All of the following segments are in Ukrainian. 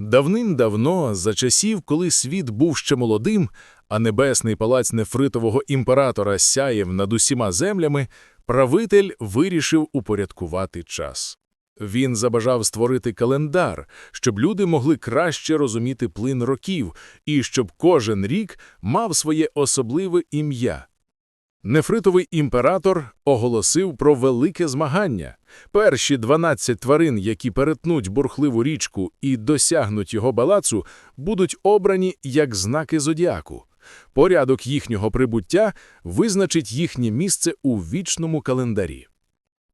Давним-давно, за часів, коли світ був ще молодим, а небесний палац нефритового імператора сяєв над усіма землями, правитель вирішив упорядкувати час. Він забажав створити календар, щоб люди могли краще розуміти плин років і щоб кожен рік мав своє особливе ім'я. Нефритовий імператор оголосив про велике змагання. Перші 12 тварин, які перетнуть бурхливу річку і досягнуть його балацу, будуть обрані як знаки зодіаку. Порядок їхнього прибуття визначить їхнє місце у вічному календарі.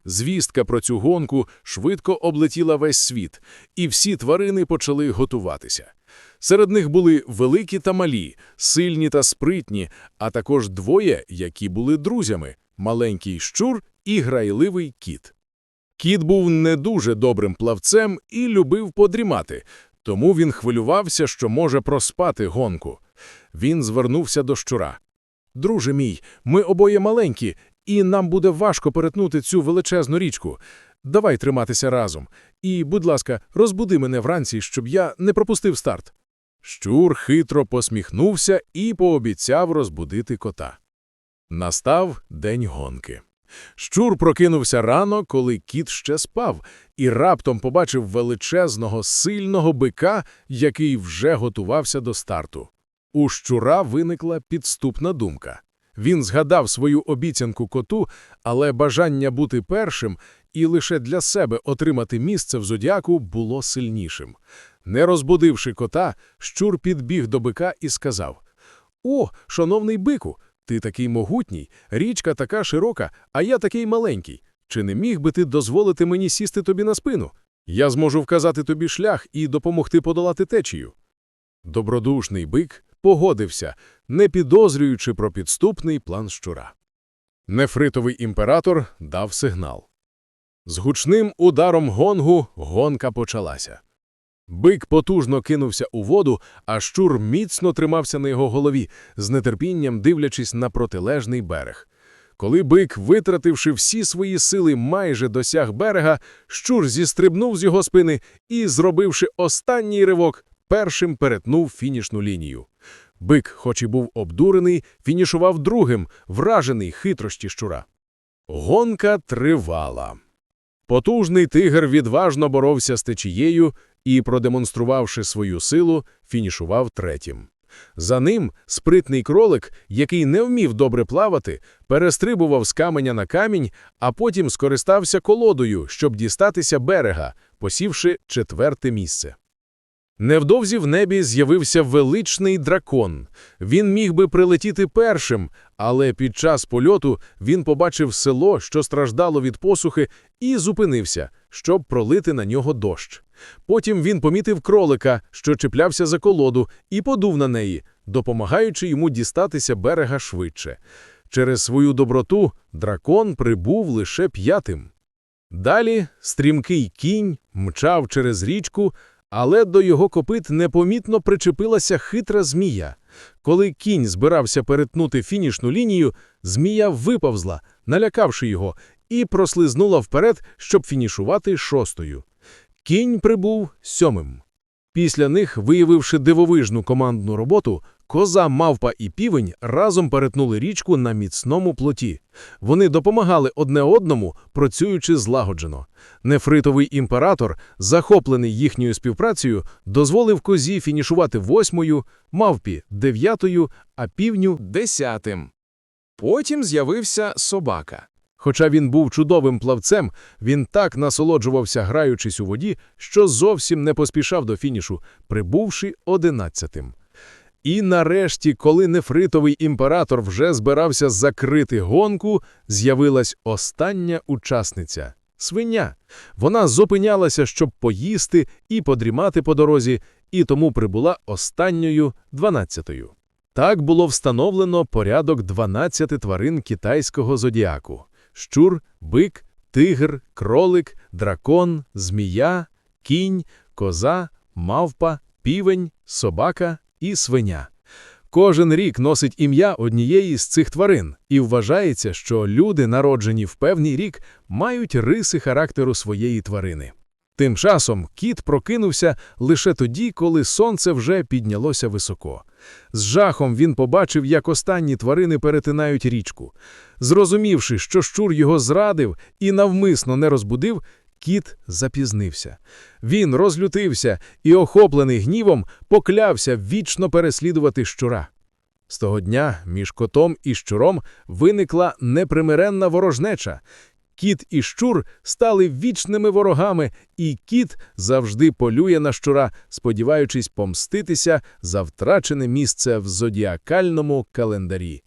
Звістка про цю гонку швидко облетіла весь світ, і всі тварини почали готуватися. Серед них були великі та малі, сильні та спритні, а також двоє, які були друзями – маленький щур і грайливий кіт. Кіт був не дуже добрим плавцем і любив подрімати, тому він хвилювався, що може проспати гонку. Він звернувся до щура. «Друже мій, ми обоє маленькі, і нам буде важко перетнути цю величезну річку. Давай триматися разом. І, будь ласка, розбуди мене вранці, щоб я не пропустив старт». Щур хитро посміхнувся і пообіцяв розбудити кота. Настав день гонки. Щур прокинувся рано, коли кіт ще спав, і раптом побачив величезного, сильного бика, який вже готувався до старту. У щура виникла підступна думка. Він згадав свою обіцянку коту, але бажання бути першим і лише для себе отримати місце в зодіаку було сильнішим. Не розбудивши кота, щур підбіг до бика і сказав: О, шановний бику, ти такий могутній, річка така широка, а я такий маленький. Чи не міг би ти дозволити мені сісти тобі на спину? Я зможу вказати тобі шлях і допомогти подолати течію. Добродушний бик погодився, не підозрюючи про підступний план щура. Нефритовий імператор дав сигнал. З гучним ударом гонгу гонка почалася. Бик потужно кинувся у воду, а щур міцно тримався на його голові, з нетерпінням дивлячись на протилежний берег. Коли бик, витративши всі свої сили, майже досяг берега, щур зістрибнув з його спини і, зробивши останній ривок, першим перетнув фінішну лінію. Бик, хоч і був обдурений, фінішував другим, вражений хитрощі щура. Гонка тривала. Потужний тигр відважно боровся з течією і, продемонструвавши свою силу, фінішував третім. За ним спритний кролик, який не вмів добре плавати, перестрибував з каменя на камінь, а потім скористався колодою, щоб дістатися берега, посівши четверте місце. Невдовзі в небі з'явився величний дракон. Він міг би прилетіти першим, але під час польоту він побачив село, що страждало від посухи, і зупинився, щоб пролити на нього дощ. Потім він помітив кролика, що чіплявся за колоду, і подув на неї, допомагаючи йому дістатися берега швидше. Через свою доброту дракон прибув лише п'ятим. Далі стрімкий кінь мчав через річку, але до його копит непомітно причепилася хитра змія. Коли кінь збирався перетнути фінішну лінію, змія виповзла, налякавши його, і прослизнула вперед, щоб фінішувати шостою. Кінь прибув сьомим. Після них, виявивши дивовижну командну роботу, коза, мавпа і півень разом перетнули річку на міцному плоті. Вони допомагали одне одному, працюючи злагоджено. Нефритовий імператор, захоплений їхньою співпрацею, дозволив козі фінішувати восьмою, мавпі дев'ятою, а півню десятим. Потім з'явився собака. Хоча він був чудовим плавцем, він так насолоджувався, граючись у воді, що зовсім не поспішав до фінішу, прибувши одинадцятим. І нарешті, коли нефритовий імператор вже збирався закрити гонку, з'явилась остання учасниця свиня. Вона зупинялася, щоб поїсти і подрімати по дорозі, і тому прибула останньою дванадцятою. Так було встановлено порядок 12 тварин китайського зодіаку щур, бик, тигр, кролик, дракон, змія, кінь, коза, мавпа, півень, собака і свиня. Кожен рік носить ім'я однієї з цих тварин, і вважається, що люди, народжені в певний рік, мають риси характеру своєї тварини. Тим часом кіт прокинувся лише тоді, коли сонце вже піднялося високо. З жахом він побачив, як останні тварини перетинають річку. Зрозумівши, що щур його зрадив і навмисно не розбудив, кіт запізнився. Він розлютився і, охоплений гнівом, поклявся вічно переслідувати щура. З того дня між котом і щуром виникла непримиренна ворожнеча. Кіт і щур стали вічними ворогами, і кіт завжди полює на щура, сподіваючись помститися за втрачене місце в зодіакальному календарі.